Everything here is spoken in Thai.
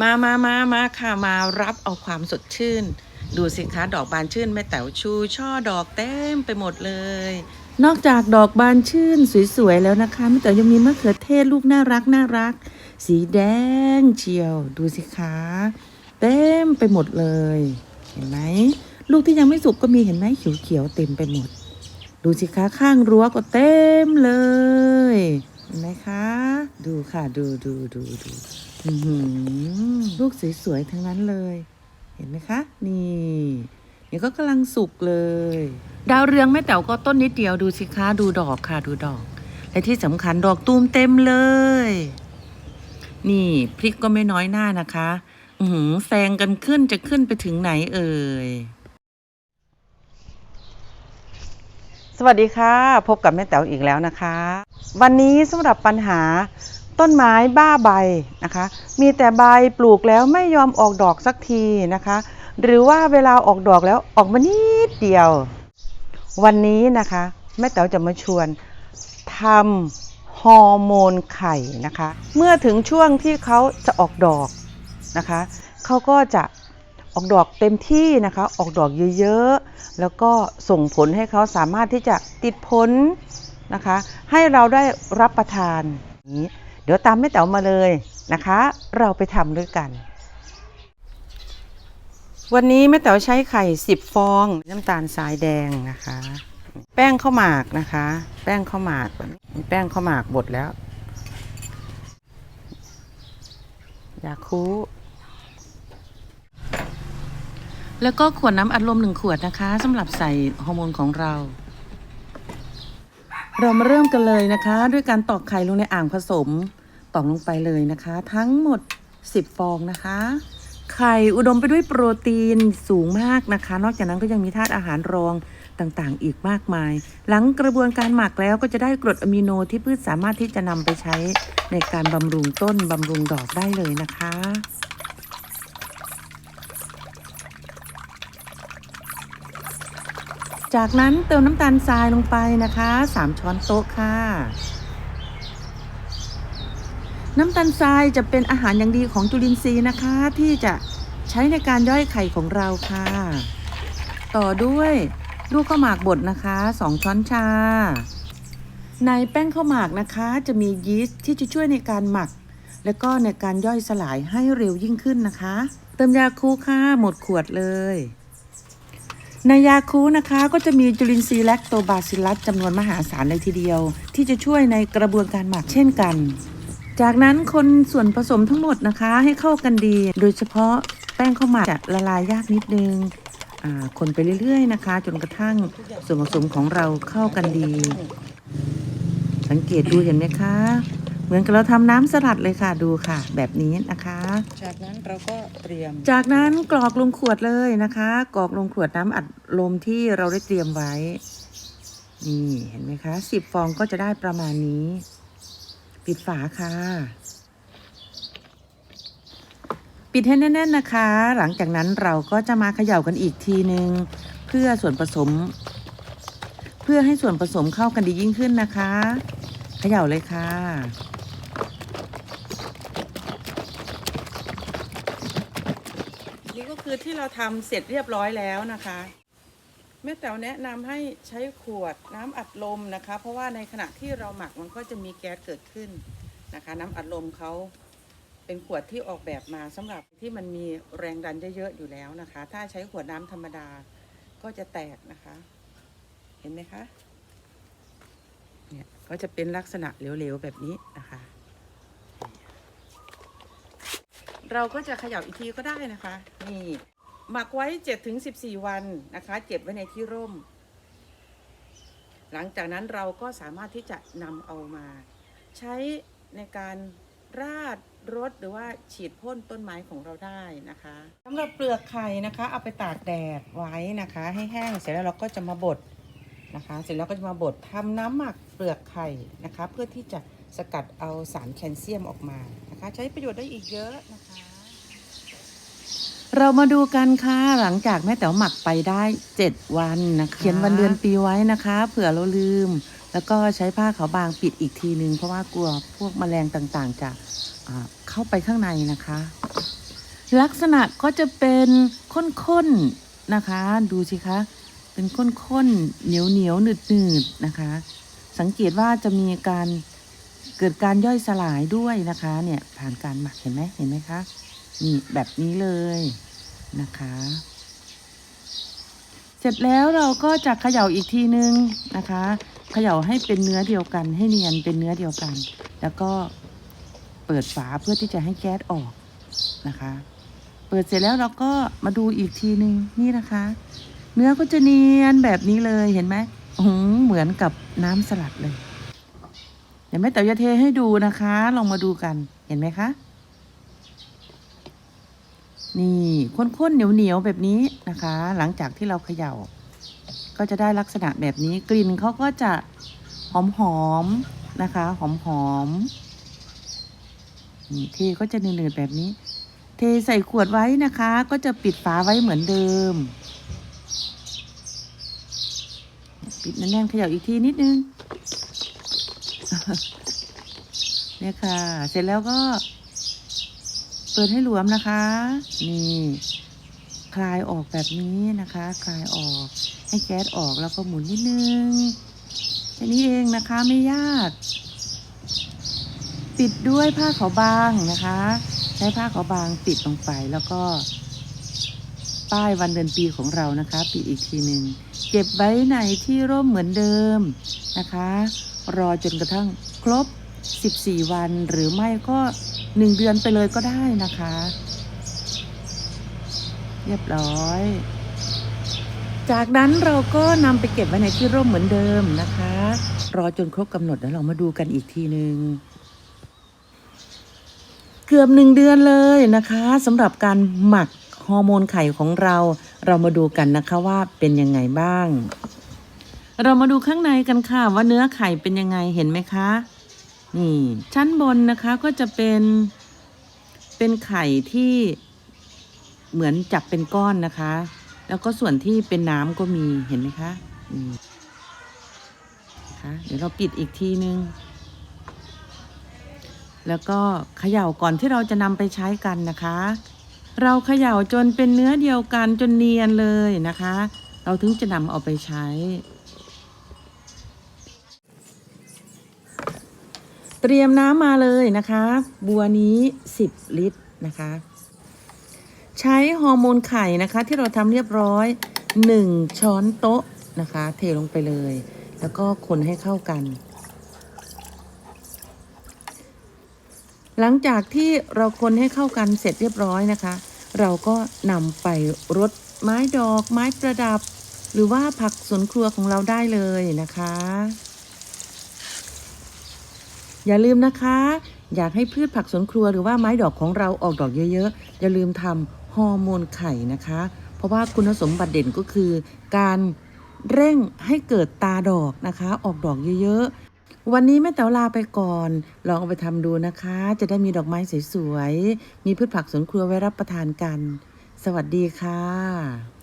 มามามามาค่ะมารับเอาความสดชื่น ดูสิคะดอกบานชื่นแม่แต๋วชูช่อดอกเต็มไปหมดเลย นอกจากดอกบานชื่นสวยๆแล้วนะคะแม่แต๋วยังมีมะเขือเทศลูกน่ารักน่ารัก สีแดงเชียว ดูสิคะเต็มไปหมดเลย เห็นไหมลูกที่ยังไม่สุกก็มีเห็นไหมเขียวๆเต็มไปหมด ดูสิคะข้างรั้วก็เต็มเลยเห็นไหมคะ ดูค่ะดูดูดูดู ลูกสวยๆทั้งนั้นเลย เห็นไหมคะ นี่นี่ก็กำลังสุกเลย ดาวเรืองแม่แต๋วก็ต้นนิดเดียวดูสิคะดูดอกค่ะดูดอก และที่สำคัญดอกตูมเต็มเลย นี่พริกก็ไม่น้อยหน้านะคะ อือหือแซงกันขึ้นจะขึ้นไปถึงไหนเอ่ยสวัสดีค่ะ พบกับแม่แต๋วอีกแล้วนะคะ วันนี้สำหรับปัญหา ต้นไม้บ้าใบนะคะ มีแต่ใบปลูกแล้วไม่ยอมออกดอกสักทีนะคะ หรือว่าเวลาออกดอกแล้วออกมานิดเดียว วันนี้นะคะแม่แต๋วจะมาชวนทำฮอร์โมนไข่นะคะ เมื่อถึงช่วงที่เขาจะออกดอกนะคะเขาก็จะออกดอกเต็มที่นะคะ ออกดอกเยอะๆ แล้วก็ส่งผลให้เขาสามารถที่จะติดผลนะคะ ให้เราได้รับประทานนี้ ดี๋ยวตามแม่แต๋วมาเลยนะคะ เราไปทำด้วยกัน วันนี้แม่แต๋วใช้ไข่ 10 ฟองน้ำตาลทรายแดงนะคะ แป้งข้าวหมากนะคะ แป้งข้าวหมากมีแป้งข้าวหมากบดแล้วยาคูแล้วก็ขวดน้ำอัดลมหนึ่งขวดนะคะสำหรับใส่ฮอร์โมนของเรา เรามาเริ่มกันเลยนะคะ ด้วยการตอกไข่ลงในอ่างผสม ตอกลงไปเลยนะคะ ทั้งหมด 10 ฟองนะคะ ไข่อุดมไปด้วยโปรตีนสูงมากนะคะ นอกจากนั้นก็ยังมีธาตุอาหารรองต่างๆ อีกมากมาย หลังกระบวนการหมักแล้วก็จะได้กรดอะมิโนที่พืชสามารถที่จะนำไปใช้ในการบำรุงต้นบำรุงดอกได้เลยนะคะจากนั้นเติมน้ำตาลทรายลงไปนะคะ 3 ช้อนโต๊ะค่ะ น้ำตาลทรายจะเป็นอาหารอย่างดีของจุลินทรีย์นะคะ ที่จะใช้ในการย่อยไข่ของเราค่ะ ต่อด้วยลูกข้าวหมากบดนะคะ2ช้อนชา ในแป้งข้าวหมากนะคะจะมียีสต์ที่จะช่วยในการหมัก และก็ในการย่อยสลายให้เร็วยิ่งขึ้นนะคะ เติมยาคูค่ะหมดขวดเลย ในยาคูนะคะก็จะมีจุลินทรีย์แลคโตบาซิลลัสจำนวนมหาศาลเลยทีเดียว ที่จะช่วยในกระบวนการหมักเช่นกัน จากนั้นคนส่วนผสมทั้งหมดนะคะให้เข้ากันดี โดยเฉพาะแป้งข้าวหมากจะละลายยากนิดนึงอ่าคนไปเรื่อยๆนะคะ จนกระทั่งส่วนผสมของเราเข้ากันดี สังเกตดูเห็นไหมคะ เหมือนกับเราทำน้ำสลัดเลยค่ะดูค่ะ แบบนี้นะคะ จากนั้นเราก็เตรียม จากนั้นกรอกลงขวดเลยนะคะกรอกลงขวดน้ำอัดลมที่เราได้เตรียมไว้ นี่เห็นไหมคะสิบฟองก็จะได้ประมาณนี้ ปิดฝาค่ะ ปิดให้แน่น ๆนะคะ หลังจากนั้นเราก็จะมาเขย่ากันอีกทีนึง เพื่อส่วนผสม เพื่อให้ส่วนผสมเข้ากันดียิ่งขึ้นนะคะ เขย่าเลยค่ะนี่ก็คือที่เราทำเสร็จเรียบร้อยแล้วนะคะ แม่แต๋วแนะนำให้ใช้ขวดน้ำอัดลมนะคะ เพราะว่าในขณะที่เราหมักมันก็จะมีแก๊สเกิดขึ้นนะคะ น้ำอัดลมเขาเป็นขวดที่ออกแบบมาสำหรับที่มันมีแรงดันเยอะๆอยู่แล้วนะคะ ถ้าใช้ขวดน้ำธรรมดาก็จะแตกนะคะ เห็นไหมคะเนี่ยก็จะเป็นลักษณะเหลวๆแบบนี้นะคะ เราก็จะขย่าอีกทีก็ได้นะคะ นี่ หมักไว้7ถึง14วันนะคะเก็บไว้ในที่ร่ม หลังจากนั้นเราก็สามารถที่จะนำเอามา ใช้ในการราดรดหรือว่าฉีดพ่นต้นไม้ของเราได้นะคะสำหรับเปลือกไข่นะคะ เอาไปตากแดดไว้นะคะ ให้แห้งเสร็จแล้วเราก็จะมาบดนะคะ เสร็จแล้วก็จะมาบดทำน้ำหมักเปลือกไข่นะคะ เพื่อที่จะสกัดเอาสารแคลเซียมออกมานะคะ ใช้ประโยชน์ได้อีกเยอะนะคะ เรามาดูกันค่ะหลังจากแม่แต๋วหมักไปได้ 7 วันนะคะ เขียนวันเดือนปีไว้นะคะ เผื่อเราลืม แล้วก็ใช้ผ้าขาวบางปิดอีกทีนึง เพราะว่ากลัวพวกแมลงต่างๆ จะเข้าไปข้างในนะคะ ลักษณะก็จะเป็นข้นๆนะคะ ดูสิคะ เป็นข้นๆเหนียวเหนียวหนืดหนืดๆนะคะ สังเกตว่าจะมีการเกิดการย่อยสลายด้วยนะคะ เนี่ยผ่านการหมักเห็นไหมเห็นไหมคะ นี่แบบนี้เลยนะคะ เสร็จแล้วเราก็จะเขย่าอีกทีนึงนะคะ เขย่าให้เป็นเนื้อเดียวกัน ให้เนียนเป็นเนื้อเดียวกัน แล้วก็เปิดฝาเพื่อที่จะให้แก๊สออกนะคะ เปิดเสร็จแล้วเราก็มาดูอีกทีนึงนี่นะคะ เนื้อก็จะเนียนแบบนี้เลยเห็นไหมอื้อหือเหมือนกับน้ำสลัดเลยเดี๋ยวแม่เต๋อจะเทให้ดูนะคะ ลองมาดูกัน เห็นไหมคะ นี่ข้นๆเหนียวๆแบบนี้นะคะ หลังจากที่เราเขย่า ก็จะได้ลักษณะแบบนี้กลิ่นเขาก็จะหอมๆนะคะ หอมๆนี่เทก็จะเนืดๆแบบนี้ เทใส่ขวดไว้นะคะ ก็จะปิดฝาไว้เหมือนเดิม ปิดแน่นๆเขย่าอีกทีนิดนึงเนี่ยค่ะ เสร็จแล้วก็ เปิดให้หลวมนะคะ นี่คลายออกแบบนี้นะคะ คลายออกให้แก๊สออกแล้วก็หมุนนิดนึงแค่นี้เองนะคะไม่ยาก ปิดด้วยผ้าขาวบางนะคะ ใช้ผ้าขาวบางปิดลงไปแล้วก็ ป้ายวันเดือนปีของเรานะคะ ปิดอีกทีหนึ่งเก็บไว้ในที่ร่มเหมือนเดิมนะคะ รอจนกระทั่งครบ 14 วันหรือไม่ก็ 1เดือนไปเลยก็ได้นะคะ เรียบร้อย จากนั้นเราก็นำไปเก็บไว้ในที่ร่มเหมือนเดิมนะคะ รอจนครบกำหนดแล้วเรามาดูกันอีกทีหนึ่งเกือบหนึ่งเดือนเลยนะคะสำหรับการหมักฮอร์โมนไข่ของเรา เรามาดูกันนะคะว่าเป็นยังไงบ้าง เรามาดูข้างในกันค่ะว่าเนื้อไข่เป็นยังไงเห็นไหมคะ นี่ชั้นบนนะคะก็จะเป็นเป็นไข่ที่เหมือนจับเป็นก้อนนะคะ แล้วก็ส่วนที่เป็นน้ำก็มีเห็นไหมคะนี่นะคะเดี๋ยวเราปิดอีกทีนึง แล้วก็เขย่าก่อนที่เราจะนำไปใช้กันนะคะ เราเขย่าจนเป็นเนื้อเดียวกันจนเนียนเลยนะคะ เราถึงจะนำเอาไปใช้ เตรียมน้ำมาเลยนะคะ บัวนี้ 10 ลิตรนะคะ ใช้ฮอร์โมนไข่นะคะ ที่เราทำเรียบร้อย 1 ช้อนโต๊ะนะคะ เทลงไปเลย แล้วก็คนให้เข้ากัน หลังจากที่เราคนให้เข้ากันเสร็จเรียบร้อยนะคะ เราก็นำไปรดไม้ดอกไม้ประดับ หรือว่าผักสวนครัวของเราได้เลยนะคะ อย่าลืมนะคะ อยากให้พืชผักสวนครัวหรือว่าไม้ดอกของเราออกดอกเยอะๆ อย่าลืมทำฮอร์โมนไข่นะคะ เพราะว่าคุณสมบัติเด่นก็คือ การเร่งให้เกิดตาดอกนะคะ ออกดอกเยอะๆ วันนี้แม่แต๋วลาไปก่อน ลองเอาไปทำดูนะคะ จะได้มีดอกไม้สวยๆ มีพืชผักสวนครัวไว้รับประทานกัน สวัสดีค่ะ